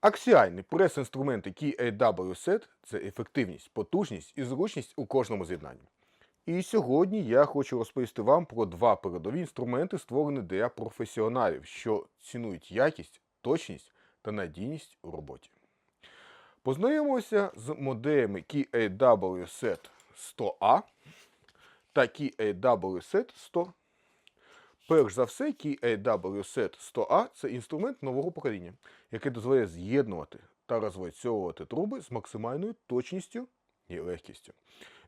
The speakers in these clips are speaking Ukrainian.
Аксіальний прес-інструменти KAW-SET – це ефективність, потужність і зручність у кожному з'єднанні. І сьогодні я хочу розповісти вам про два передові інструменти, створені для професіоналів, що цінують якість, точність та надійність у роботі. Познайомимося з моделями KAW-SET 100A та KAW-SET 100 Перш за все, KAW-SET 100A – це інструмент нового покоління, який дозволяє з'єднувати та розвальцьовувати труби з максимальною точністю і легкістю.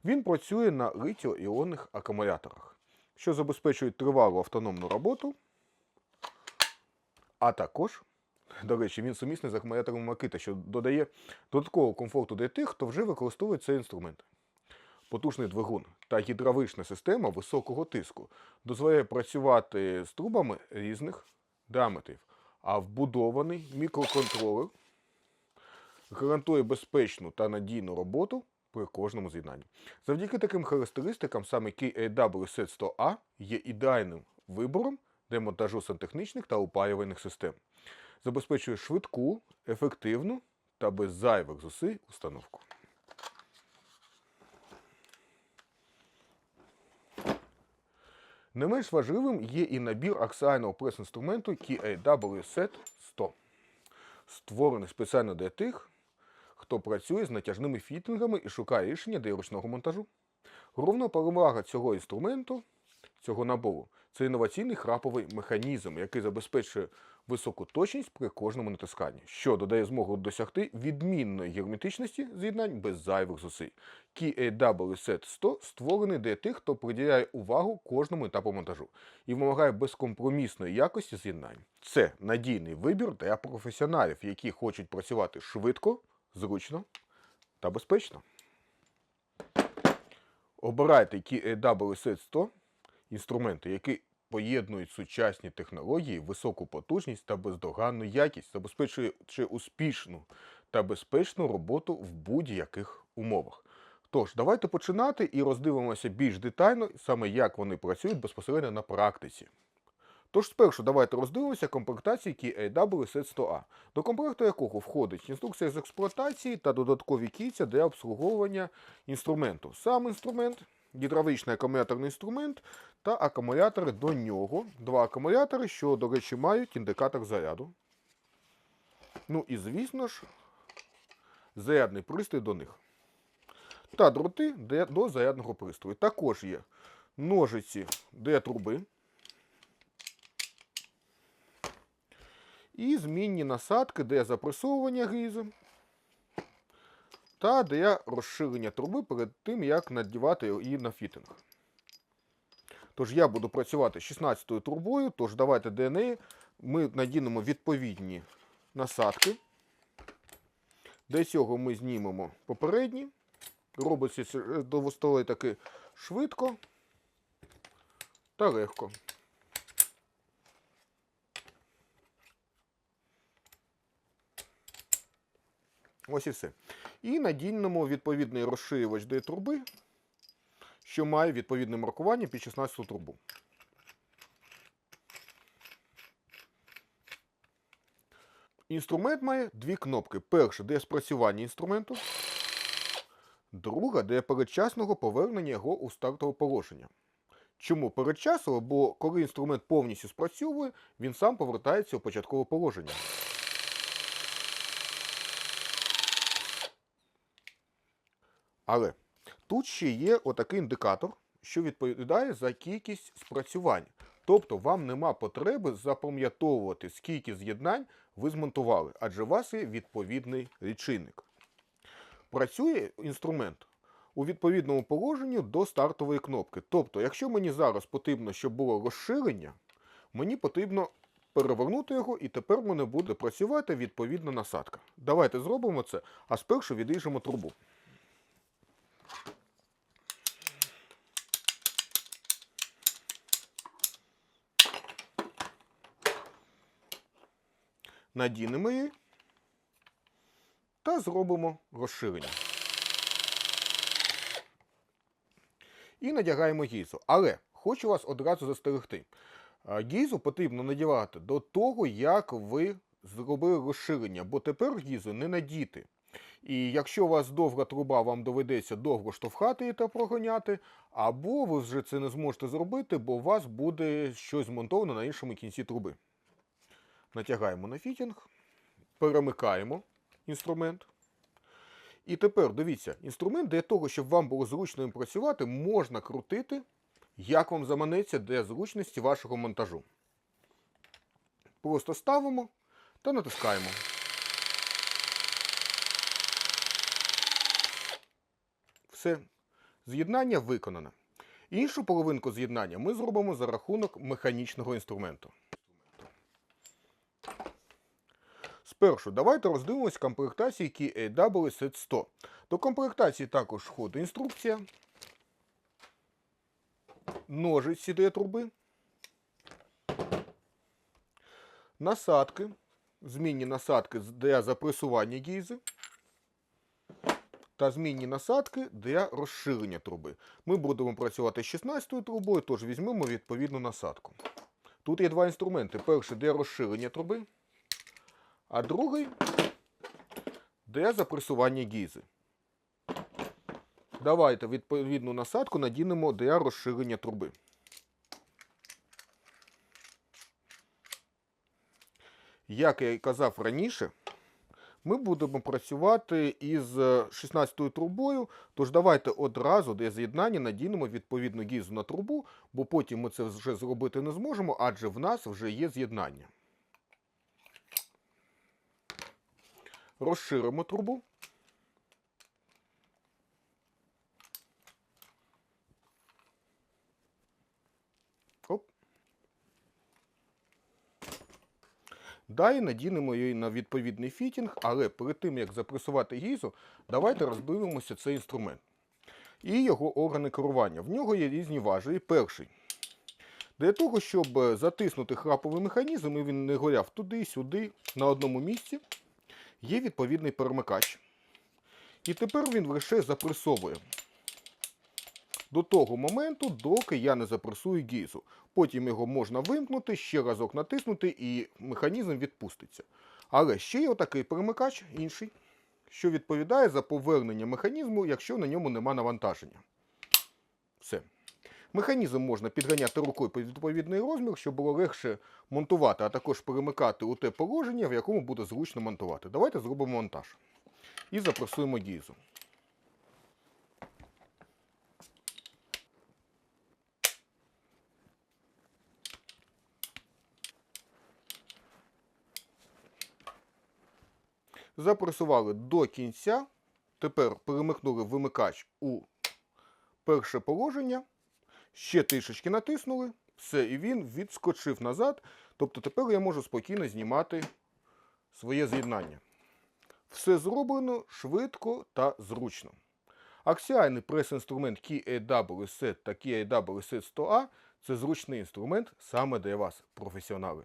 Він працює на літіо-іонних акумуляторах, що забезпечують тривалу автономну роботу, а також, до речі, він сумісний з акумулятором Макита, що додає додаткового комфорту для тих, хто вже використовує цей інструмент. Потужний двигун та гідравлічна система високого тиску дозволяє працювати з трубами різних діаметрів, а вбудований мікроконтролер гарантує безпечну та надійну роботу при кожному з'єднанні. Завдяки таким характеристикам саме KAW-SET 100A є ідеальним вибором для монтажу сантехнічних та опалювальних систем. Забезпечує швидку, ефективну та без зайвих зусиль установку. Не менш важливим є і набір аксіального прес-інструменту KAW-SET 100, створений спеціально для тих, хто працює з натяжними фітингами і шукає рішення для ручного монтажу. Головна перевага цього інструменту, цього набору, це інноваційний храповий механізм, який забезпечує високу точність при кожному натисканні, що додає змогу досягти відмінної герметичності з'єднань без зайвих зусиль. KAW-SET 100 створений для тих, хто приділяє увагу кожному етапу монтажу і вимагає безкомпромісної якості з'єднань. Це надійний вибір для професіоналів, які хочуть працювати швидко, зручно та безпечно. Обирайте KAW-SET 100 інструменти, які поєднують сучасні технології, високу потужність та бездоганну якість, забезпечуючи успішну та безпечну роботу в будь-яких умовах. Тож, давайте починати і роздивимося більш детально, саме як вони працюють безпосередньо на практиці. Тож спершу давайте роздивимося комплектації KAW-SET 100A, до комплекту якого входить інструкція з експлуатації та додаткові кільця для обслуговування інструменту. Сам інструмент, гідравлічний акумуляторний інструмент та акумулятори до нього. Два акумулятори, що, до речі, мають індикатор заряду. Ну і, звісно ж, зарядний пристрій до них. Та дроти до зарядного пристрою. Також є ножиці для труби. І змінні насадки для запресовування грізи та для розширення труби перед тим, як надівати її на фітинг. Тож я буду працювати 16-ю трубою, тож давайте для неї ми надінемо відповідні насадки. Для цього ми знімемо попередні. Робиться це довгостолий таки швидко та легко. Ось і все. І надінемо відповідний розширювач для труби, що має відповідне маркування під 16 трубу. Інструмент має дві кнопки. Перша для спрацювання інструменту, друга для передчасного повернення його у стартове положення. Чому передчасово? Бо коли інструмент повністю спрацьовує, він сам повертається у початкове положення. Але тут ще є отакий індикатор, що відповідає за кількість спрацювань. Тобто вам нема потреби запам'ятовувати, скільки з'єднань ви змонтували, адже у вас є відповідний лічильник. Працює інструмент у відповідному положенні до стартової кнопки. Тобто, якщо мені зараз потрібно, щоб було розширення, мені потрібно перевернути його, і тепер в мене буде працювати відповідна насадка. Давайте зробимо це, а спершу відріжемо трубу. Надінемо її та зробимо розширення. І надягаємо гільзу. Але хочу вас одразу застерегти. А, Гільзу потрібно надівати до того, як ви зробили розширення, бо тепер гізу не надіти. І якщо у вас довга труба, вам доведеться довго штовхати її та прогоняти, або ви вже це не зможете зробити, бо у вас буде щось змонтовано на іншому кінці труби. Натягаємо на фітінг, перемикаємо інструмент. І тепер дивіться, інструмент для того, щоб вам було зручно їм працювати, можна крутити, як вам заманеться для зручності вашого монтажу. Просто ставимо та натискаємо. Все, з'єднання виконане. Іншу половинку з'єднання ми зробимо за рахунок механічного інструменту. Спершу давайте роздивимось комплектації KAW Set 100. До комплектації також входить інструкція, ножиці для труби, насадки, змінні насадки для запресування гільзи та змінні насадки для розширення труби. Ми будемо працювати з 16 трубою, тож візьмемо відповідну насадку. Тут є два інструменти. Перший для розширення труби, а другий для запресування гільзи. Давайте відповідну насадку надінемо для розширення труби. Як я і казав раніше, ми будемо працювати із 16-ю трубою, тож давайте одразу для з'єднання надінемо відповідну гільзу на трубу, бо потім ми це вже зробити не зможемо, адже в нас вже є з'єднання. Розширимо трубу. Далі надінемо її на відповідний фітінг, але перед тим, як запресувати гізу, давайте роздивимося цей інструмент. І його органи керування. В нього є різні важелі. Перший. Для того, щоб е, затиснути храповий механізм, і він не горяв туди-сюди, на одному місці, є відповідний перемикач. І тепер він лише запресовує до того моменту, доки я не запресую гізу. Потім його можна вимкнути, ще разок натиснути, і механізм відпуститься. Але ще є отакий перемикач, інший, що відповідає за повернення механізму, якщо на ньому нема навантаження. Все. Механізм можна підганяти рукою під відповідний розмір, щоб було легше монтувати, а також перемикати у те положення, в якому буде зручно монтувати. Давайте зробимо монтаж. І запресуємо гізу. Запресували до кінця. Тепер перемикнули вимикач у перше положення. Ще трішечки натиснули. Все, і він відскочив назад. Тобто тепер я можу спокійно знімати своє з'єднання. Все зроблено швидко та зручно. Аксіальний прес-інструмент KAW Set та KAW Set 100A це зручний інструмент саме для вас, професіонали.